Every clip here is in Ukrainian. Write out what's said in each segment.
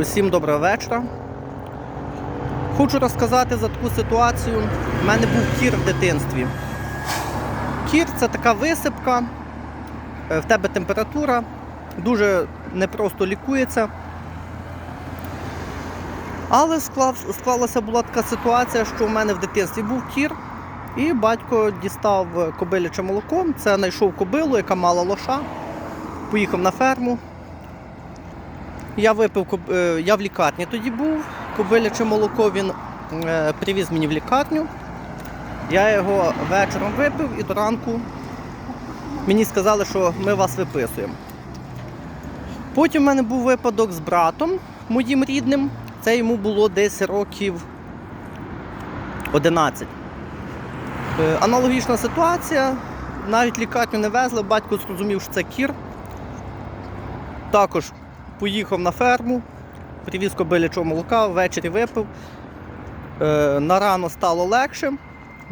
Усім доброго вечора. Хочу розказати за таку ситуацію. У мене був кір в дитинстві. Кір це така висипка, е, в тебе температура, дуже непросто лікується. Але склалася була така ситуація, що в мене в дитинстві був кір, і батько дістав кобиляче молоко. Це знайшов кобилу, яка мала лоша. Поїхав на ферму. Я випив е, я в лікарні тоді був. Кобиляче молоко він е, привіз мені в лікарню. Я його вечором випив і до ранку мені сказали, що ми вас виписуємо. Потім в мене був випадок з братом моїм рідним. Це йому було десь років 11. Е, Аналогічна ситуація. Навіть лікарню не везли, батько зрозумів, що це кір. Також поїхав на ферму, привіз кобилячого молока, ввечері випив. Е, на рано стало легше.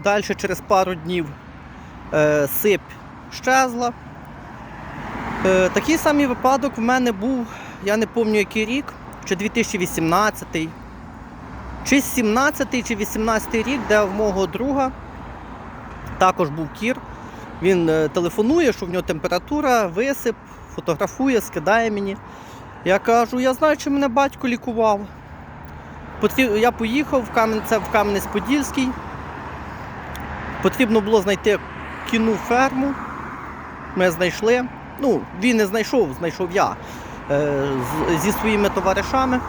Далі через пару днів е, сип щезла. Е, такий самий випадок в мене був, я не пам'ятаю який рік, чи 2018, чи 17 чи 18 рік, де в мого друга також був кір. Він телефонує, що в нього температура, висип, фотографує, скидає мені. Я кажу, я знаю, чи мене батько лікував. Я поїхав в Кам'ян... це в Кам'янець-Подільський. Потрібно було знайти кіну ферму. Ми знайшли. Ну, він не знайшов, знайшов я е, зі своїми товаришами.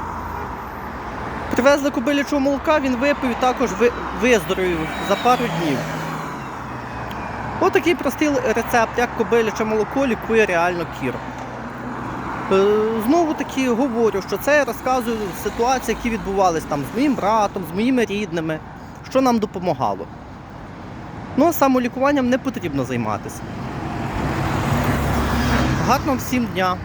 Привезли кобилячого молока, він випив і також ви- виздоровів за пару днів. Отакий простий рецепт, як кобиляче молоко лікує реально кір. Е, Знову таки говорю, що це я розказую ситуації, які відбувалися там з моїм братом, з моїми рідними, що нам допомагало. Ну, а самолікуванням не потрібно займатися. Гарного всім дня!